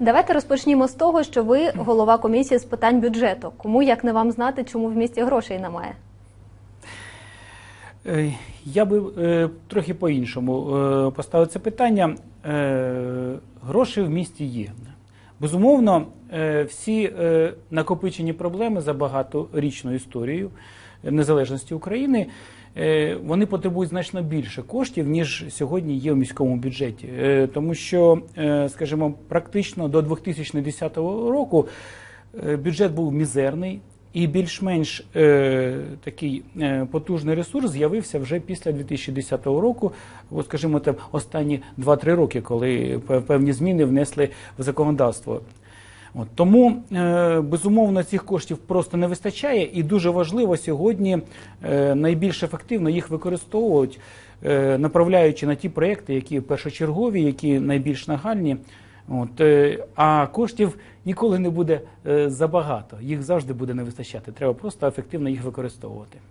Давайте розпочнімо з того, що ви голова комісії з питань бюджету. Кому як не вам знати, чому в місті грошей немає? Е, Я би е, трохи по-іншому е, поставив це питання. Е, Гроші в місті є. Безумовно, е, всі е, накопичені проблеми за багаторічну історію незалежності України. е, Вони потребують значно більше коштів, ніж сьогодні є у міському бюджеті. Е, Тому що, е, скажімо, практично до 2010 року е, бюджет був мізерний, і більш-менш е, такий е, потужний ресурс з'явився вже після 2010 року, от, скажімо, там останні 2-3 роки, коли певні зміни внесли в законодавство. От, тому, е, безумовно, цих коштів просто не вистачає, і дуже важливо сьогодні е, найбільш ефективно їх використовувати, е, направляючи на ті проекти, які першочергові, які найбільш нагальні. От, е, а коштів ніколи не буде е, забагато, їх завжди буде не вистачати. Треба просто ефективно їх використовувати.